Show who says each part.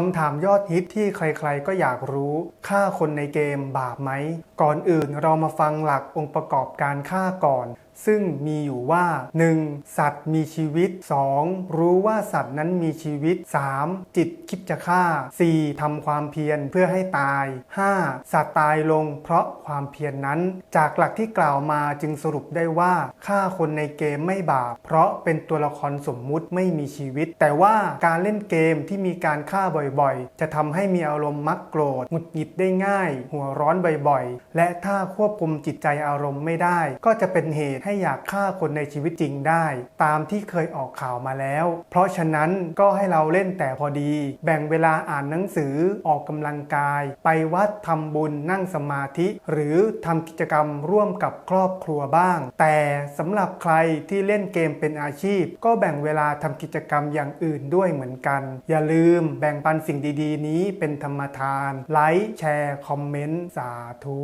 Speaker 1: คำถามยอดฮิตที่ใครๆก็อยากรู้ฆ่าคนในเกมบาปไหม ก่อนอื่นเรามาฟังหลักองค์ประกอบการฆ่าก่อน ซึ่งมีอยู่ว่า 1. สัตว์มีชีวิต 2. รู้ว่าสัตว์นั้นมีชีวิต 3. จิตคิดจะฆ่า 4. ทำความเพียรเพื่อให้ตาย 5. สัตว์ตายลงเพราะความเพียรนนั้น จากหลักที่กล่าวมาจึงสรุปได้ว่าฆ่าคนในเกมไม่บาป เพราะเป็นตัวละครสมมุติไม่มีชีวิต แต่ว่าการเล่นเกมที่มีการฆ่าบ่อยๆ จะทำให้มีอารมณ์มักโกรธหงุดหงิดได้ง่าย หัวร้อนบ่อยๆ และถ้าควบคุมจิตใจอารมณ์ไม่ได้ ก็จะเป็นเหตุให้อยากฆ่าคนในชีวิตจริงได้ ตามที่เคยออกข่าวมาแล้ว เพราะฉะนั้นก็ให้เราเล่นแต่พอดี แบ่งเวลาอ่านหนังสือออกกำลังกาย ไปวัดทำบุญนั่งสมาธิ หรือทำกิจกรรมร่วมกับครอบครัวบ้าง แต่สำหรับใครที่เล่นเกมเป็นอาชีพ ก็แบ่งเวลาทำกิจกรรมอย่างอื่นด้วยเหมือนกัน อย่าลืมแบ่งปันสิ่งดีๆ นี้เป็นธรรมทาน ไลค์แชร์ คอมเมนต์ สาธุ